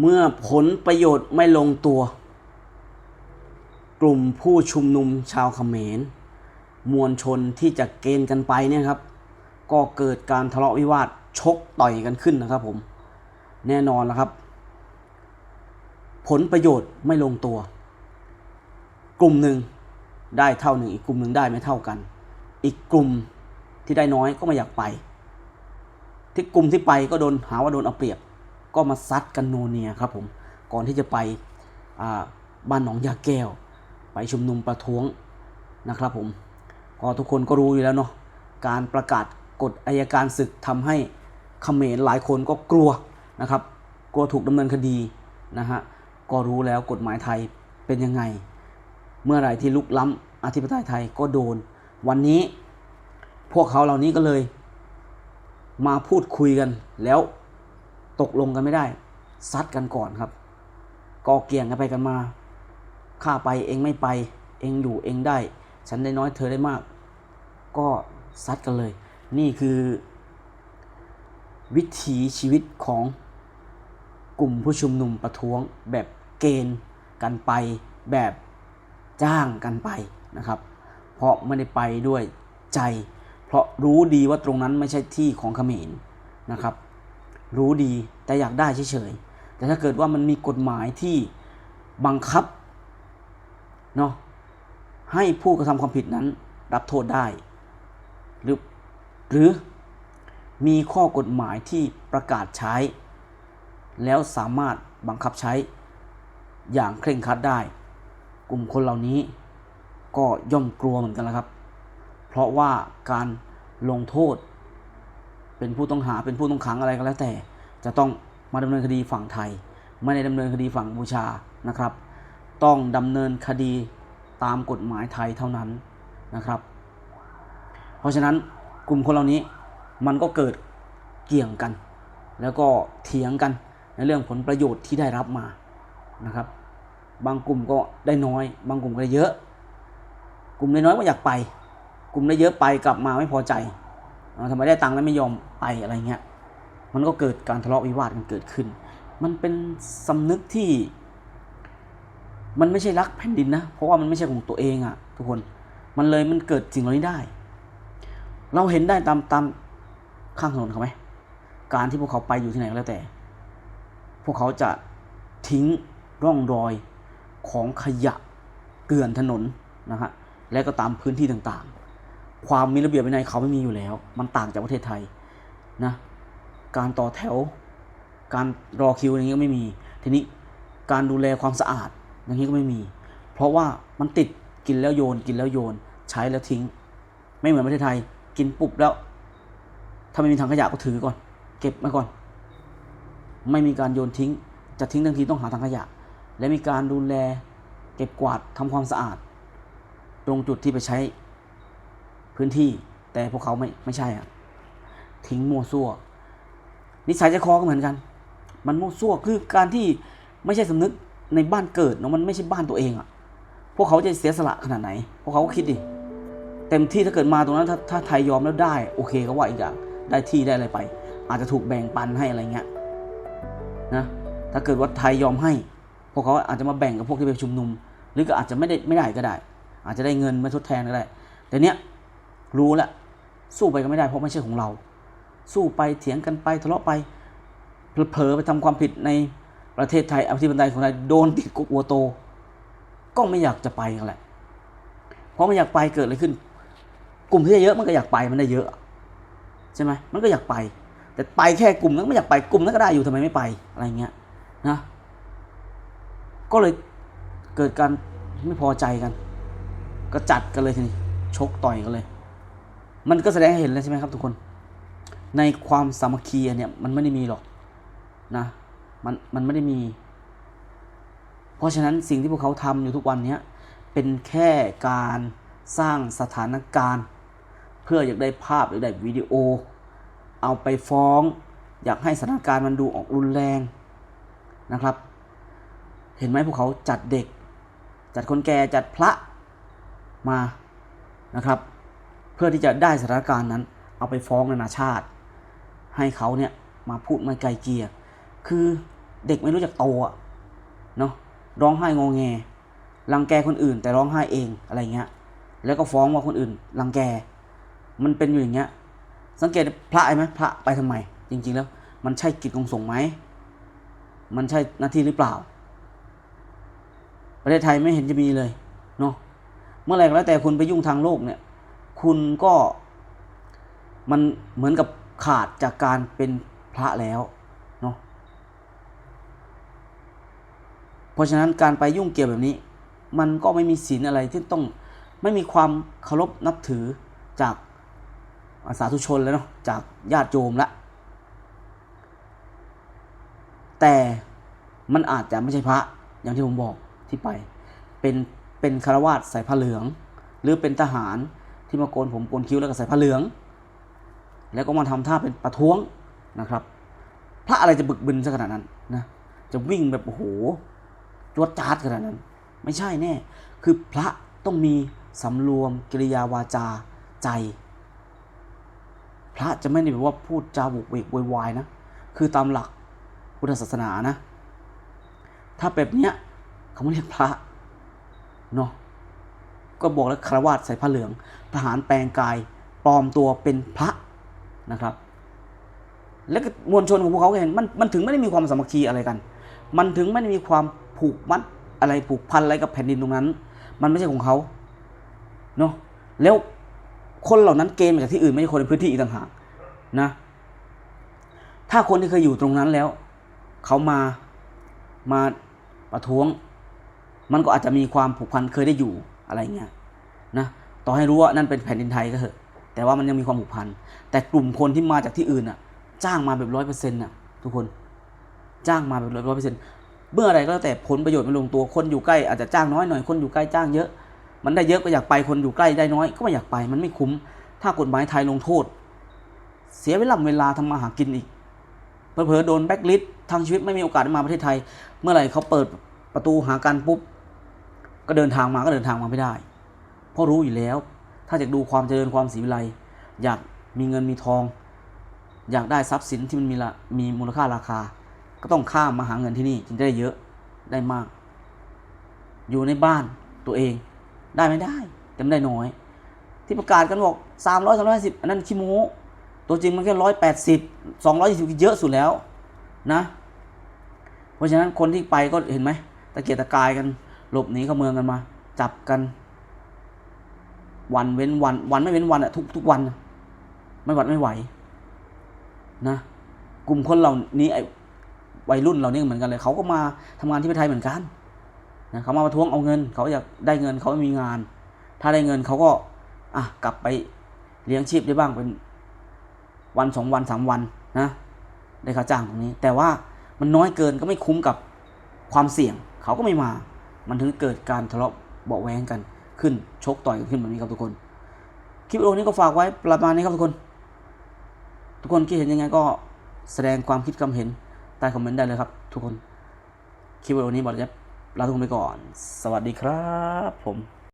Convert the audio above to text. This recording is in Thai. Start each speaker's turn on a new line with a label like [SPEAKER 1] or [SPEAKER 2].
[SPEAKER 1] เมื่อผลประโยชน์ไม่ลงตัว กลุ่มผู้ชุมนุมชาวเขมร มวลชนที่จะเกณฑ์กันไปเนี่ยครับ ก็เกิดการทะเลาะวิวาทชกต่อยกันขึ้นนะครับผมแน่นอนแล้วครับ ผลประโยชน์ไม่ลงตัว กลุ่มหนึ่งได้เท่าหนึ่งอีกกลุ่มหนึ่งได้ไม่เท่ากัน อีกกลุ่มที่ได้น้อยก็ไม่อยากไป ที่กลุ่มที่ไปก็โดนหาว่าโดนเอาเปรียบ ก็มาซัดกันโนเนียครับผมก่อนที่จะไปบ้านหนองยาแก้ว ไปชุมนุมประท้วงนะครับผมก็ทุกคนก็รู้อยู่แล้วเนาะการประกาศกฎอายการศึกทำให้เขมรหลายคนก็กลัวนะครับ กลัวถูกดำเนินคดีนะฮะก็รู้แล้วกฎหมายไทยเป็นยังไง เมื่อไหร่ที่ลุกล้ำอธิปไตยไทยก็โดน วันนี้พวกเขาเหล่านี้ก็เลย มาพูดคุยกันแล้ว ตกลงกันไม่ได้ ซัดกันก่อนครับก็เกี่ยงกันไปกันมาข้าไปเองไม่ไป เองอยู่เองได้ ฉันได้น้อยเธอได้มาก ก็ซัดกันเลย นี่คือ วิถีชีวิตของกลุ่มผู้ชุมนุมประท้วงแบบเกณฑ์กันไปแบบจ้างกันไปนะครับ เพราะไม่ได้ไปด้วยใจ เพราะรู้ดีว่าตรงนั้นไม่ใช่ที่ของเขมรนะครับ รู้ดีแต่อยากได้เฉยๆ แต่ถ้าเกิดว่ามันมีกฎหมายที่บังคับเนาะให้ผู้กระทำความผิดนั้นรับโทษได้ หรือหรือมีข้อกฎหมายที่ประกาศใช้ แล้วสามารถบังคับใช้อย่างเคร่งครัดได้ กลุ่มคนเหล่านี้ก็ย่อมกลัวเหมือนกันแล้วครับ เพราะว่าการลงโทษ เป็นผู้ต้องหาเป็นผู้ต้องขังอะไรก็แล้วแต่ จะต้องมาดำเนินคดีฝั่งไทย ไม่ได้ดำเนินคดีฝั่งบูชานะครับ ต้องดำเนินคดีตามกฎหมายไทยเท่านั้นนะครับ เพราะฉะนั้นกลุ่มคนเหล่านี้มันก็เกิดเกี่ยงกัน แล้วก็เถียงกันในเรื่องผลประโยชน์ที่ได้รับมานะครับ บางกลุ่มก็ได้น้อย บางกลุ่มก็ได้เยอะ กลุ่มได้น้อยก็อยากไป กลุ่มได้เยอะไปกลับมาไม่พอใจ ทำไมได้ตังค์แล้วไม่ยอมไปอะไรเงี้ย มันก็เกิดการทะเลาะวิวาทกันเกิดขึ้น มันเป็นสำนึกที่ มันไม่ใช่รักแผ่นดินนะ เพราะว่ามันไม่ใช่ของตัวเองอะ ทุกคน มันเลยมันเกิดสิ่งเหล่านี้ได้ เราเห็นได้ตามตามข้างถนนเขาไหม การที่พวกเขาไปอยู่ที่ไหนก็แล้วแต่ พวกเขาจะทิ้งร่องรอยของขยะเกลื่อนถนนนะฮะ และก็ตามพื้นที่ต่างๆ ความมีระเบียบวินัยเขาไม่มีอยู่แล้ว มันต่างจากประเทศไทยนะการต่อแถว การรอคิวอย่างนี้ก็ไม่มี ทีนี้การดูแลความสะอาดอย่างนี้ก็ไม่มี เพราะว่ามันติดกินแล้วโยน กินแล้วโยน ใช้แล้วทิ้ง ไม่เหมือนประเทศไทย กินปุ๊บแล้ว ถ้าไม่มีถังขยะก็ถือก่อน เก็บไว้ก่อน ไม่มีการโยนทิ้ง จะทิ้งทันทีต้องหาถังขยะ และมีการดูแล เก็บกวาดทำความสะอาด ตรงจุดที่ไปใช้ พื้นที่ แต่พวกเขาไม่ไม่ใช่อะทิ้งมั่วซั่ว นิสัยใจคอก็เหมือนกัน มันมั่วซั่วคือการที่ไม่ใช่สำนึกในบ้านเกิดเนาะมันไม่ใช่บ้านตัวเองอะพวกเขาจะเสียสละขนาดไหน พวกเขาก็คิดดิเต็มที่ถ้าเกิดมาตรงนั้นถ้าถ้าไทยยอมแล้วได้ โอเคก็ว่าอีกอย่างได้ที่ได้อะไรไป อาจจะถูกแบ่งปันให้อะไรเงี้ยนะถ้าเกิดว่าไทยยอมให้ พวกเขาอาจจะมาแบ่งกับพวกที่ไปชุมนุม หรือก็อาจจะไม่ได้ไม่ได้ก็ได้ อาจจะได้เงินมาทดแทนก็ได้ แต่เนี้ย รู้แล้วสู้ไปก็ไม่ได้เพราะไม่ใช่ของเรา สู้ไปเถียงกันไปทะเลาะไปเผลอไปทำความผิดในประเทศไทยอธิปไตยของไทยโดนติดคุกอัวโต ก็ไม่อยากจะไปกันแหละเพราะไม่อยากไปเกิดอะไรขึ้น กลุ่มที่เยอะมันก็อยากไปมันได้เยอะใช่ไหมมันก็อยากไป แต่ไปแค่กลุ่มนั้นไม่อยากไปกลุ่มนั้นก็ได้อยู่ทำไมไม่ไปอะไรเงี้ยนะก็เลยเกิดการไม่พอใจกัน ก็จัดกันเลยทีนี้ชกต่อยกันเลย มันก็แสดงให้เห็นเลยใช่ไหมครับทุกคน ในความสามัคคีอันเนี่ยมันไม่ได้มีหรอกนะมันมันไม่ได้มี เพราะฉะนั้นสิ่งที่พวกเขาทำอยู่ทุกวันเนี้ยเป็นแค่การสร้างสถานการณ์ เพื่ออยากได้ภาพอยากได้วิดีโอ เอาไปฟ้อง อยากให้สถานการณ์มันดูออกรุนแรงนะครับ เห็นไหมพวกเขาจัดเด็ก จัดคนแก่จัดพระมานะครับ พื่อที่จะได้สถานการณ์นั้น เอาไปฟ้องนานาชาติ ให้เขาเนี่ยมาพูดมาไกลเกลียคือเด็กไม่รู้จักโตอะเนาะร้องไห้งอแงรังแกคนอื่น แต่ร้องไห้เองอะไรเงี้ยแล้วก็ฟ้องว่าคนอื่นรังแก มันเป็นอยู่อย่างเงี้ยสังเกตพระไหมพระไปทำไม จริง ๆ แล้ว มันใช่กิจของสงฆ์ไหมมันใช่หน้าที่หรือเปล่า ประเทศไทยไม่เห็นจะมีเลยเนาะเมื่อไรก็แล้วแต่คุณไปยุ่งทางโลกเนี่ย คุณก็มันเหมือนกับขาดจากการเป็นพระแล้วเนาะเพราะฉะนั้นการไปยุ่งเกี่ยวแบบนี้ มันก็ไม่มีศีลอะไรที่ต้องไม่มีความเคารพนับถือจากอาสาธุชนแล้วเนาะจากญาติโยมละแต่มันอาจจะไม่ใช่พระอย่างที่ผมบอกที่ไป เป็นเป็นคารวาสใส่ผ้าเหลือง หรือเป็นทหาร ที่มาโกนผมโกนคิ้วแล้วก็ใส่ผ้าเหลือง แล้วก็มาทำท่าเป็นประท้วงนะครับ พระอะไรจะบึกบึนซะขนาดนั้นนะจะวิ่งแบบโอ้โหจวดจาดขนาดนั้น ไม่ใช่แน่ คือพระต้องมีสำรวมกิริยาวาจาใจ พระจะไม่ได้แบบว่าพูดจาบุกเวกวยวายนะ คือตามหลักพุทธศาสนานะ ถ้าแบบเนี้ยเขาไม่เรียกพระเนาะ ก็บอกแล้วคารวาสใส่ผ้าเหลือง ทหารแปลงกายปลอมตัวเป็นพระนะครับ แล้วก็มวลชนของพวกเขาเห็นมันมันถึงไม่ได้มีความสามัคคีอะไรกัน มันถึงไม่ได้มีความผูกมัดอะไรผูกพันอะไรกับแผ่นดินตรงนั้น มันไม่ใช่ของเขาเนาะแล้วคนเหล่านั้นเกณฑ์มาจากที่อื่นไม่ใช่คนในพื้นที่อีกต่างหากนะ ถ้าคนที่เคยอยู่ตรงนั้นแล้ว เขามามาประท้วง มันก็อาจจะมีความผูกพันเคยได้อยู่ อะไรเงี้ยนะต่อให้รู้ว่านั่นเป็นแผ่นดินไทยก็เถอะแต่ว่ามันยังมีความผูกพันแต่กลุ่มคนที่มาจากที่อื่นอะ จ้างมาแบบร้อยเปอร์เซ็นต์น่ะ ทุกคนจ้างมาแบบร้อยเปอร์เซ็นต์เมื่ออะไรก็แล้วแต่ผลประโยชน์ไม่ลงตัวคนอยู่ใกล้อาจจะจ้างน้อยหน่อยคนอยู่ใกล้จ้างเยอะ มันได้เยอะก็อยากไปคนอยู่ใกล้ได้น้อย ก็ไม่อยากไปมันไม่คุ้ม ถ้ากฎหมายไทยลงโทษ เสียเวลาเวลาทำมาหากินอีกเผลอๆโดนแบ็กลิสต์ทางชีวิตไม่มีโอกาสได้มาประเทศไทย เมื่อไหร่เขาเปิดประตูหากันปุ๊บ ก็เดินทางมาก็เดินทางมาไม่ได้ เพราะรู้อยู่แล้ว ถ้าอยากดูความเจริญความศรีวิไลอยากมีเงินมีทอง อยากได้ทรัพย์สินที่มันมีละมีมูลค่าราคา ก็ต้องข้ามมาหาเงินที่นี่จึงจะได้เยอะได้มาก อยู่ในบ้านตัวเองได้ไม่ได้แต่ไม่ได้น้อย ที่ประกาศกันบอกสามร้อยสามร้อยสิบอันนั้นขี้โม้ตัวจริงมันแค่ร้อยแปดสิบสองร้อยสิบเยอะสุดแล้วนะ เพราะฉะนั้นคนที่ไปก็เห็นไหมตะเกียกตะกายกัน หลบหนีเข้าเมืองกันมา จับกัน วันเว้นวัน วันไม่เว้นวันอะทุกทุกวัน ไม่หวัดไม่ไหว นะ กลุ่มคนเหล่านี้ไอ้วัยรุ่นเหล่านี้เหมือนกันเลย เขาก็มาทำงานที่ประเทศไทยเหมือนกันนะเขามาประท้วงเอาเงิน เขาอยากได้เงินเขาไม่มีงาน ถ้าได้เงินเขาก็ อะกลับไปเลี้ยงชีพได้บ้างเป็นวันสองวันสามวันนะได้ค่าจ้างตรงนี้ แต่ว่ามันน้อยเกินก็ไม่คุ้มกับความเสี่ยง เขาก็ไม่มา มันถึงเกิดการทะเลาะเบาแวงกันขึ้นชกต่อยกันขึ้นแบบนี้ครับทุกคน คลิปวิดีโอนี้ก็ฝากไว้ประมาณนี้ครับทุกคน ทุกคนคิดเห็นยังไงก็แสดงความคิดความเห็นใต้คอมเมนต์ได้เลยครับ ทุกคน คลิปวิดีโอนี้บอกจะลาทุกคนไปก่อน สวัสดีครับผม